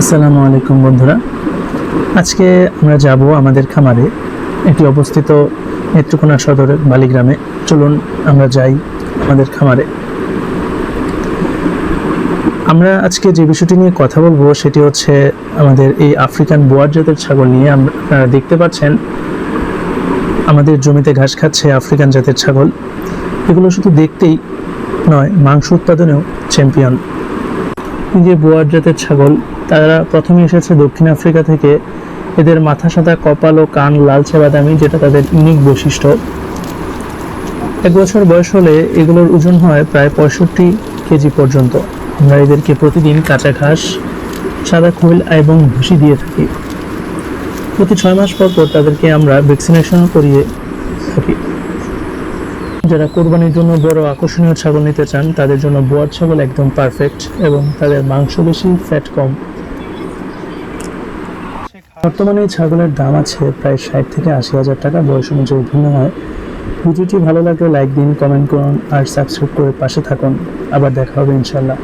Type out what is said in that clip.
আসসালামু আলাইকুম বন্ধুরা। আজকে আমরা যাব আমাদের খামারে। এটি অবস্থিত নেত্রকোনা সদরের বালিগ্রামে। চলুন আমরা যাই আমাদের খামারে। আমরা আজকে যে বিষয়টি নিয়ে কথা বলব, সেটি হচ্ছে আমাদের এই আফ্রিকান বোয়ার জাতের ছাগল নিয়ে। আপনারা দেখতে পাচ্ছেন, আমাদের জমিতে ঘাস খাচ্ছে আফ্রিকান জাতের ছাগল। এগুলো শুধু দেখতেই নয়, মাংস উৎপাদনেও চ্যাম্পিয়ন যে বোয়ার জাতের ছাগল, তারা প্রথমে এসেছে দক্ষিণ আফ্রিকা থেকে। এদের মাথা সাদা, কপাল ও কান লালচে বাদামি, যেটা তাদের ইউনিক বৈশিষ্ট্য। এক বছর বয়স হলে এগুলোর ওজন হয় প্রায় পঁয়ষট্টি কেজি পর্যন্ত। আমরা এদেরকে প্রতিদিন কাঁচা ঘাস, সাদা খোল এবং ভুসি দিয়ে থাকি। প্রতি ছয় মাস পর পর তাদেরকে আমরা ভ্যাকসিনেশন করিয়ে থাকি। যারা কোরবানির জন্য বড় আকর্ষণীয় ছাগল নিতে চান, তাদের জন্য বোয়ার ছাগল একদম পারফেক্ট এবং তাদের মাংস বেশি ফ্যাট কম। বর্তমানে এই ছাগলের দাম আছে প্রায় ষাট থেকে আশি হাজার টাকা, বয়স অনুযায়ী ভিন্ন হয়। ভিডিওটি ভালো লাগলে লাইক দিন কমেন্ট করুন, আর সাবস্ক্রাইব করে পাশে থাকুন। আবার দেখা হবে ইনশাল্লাহ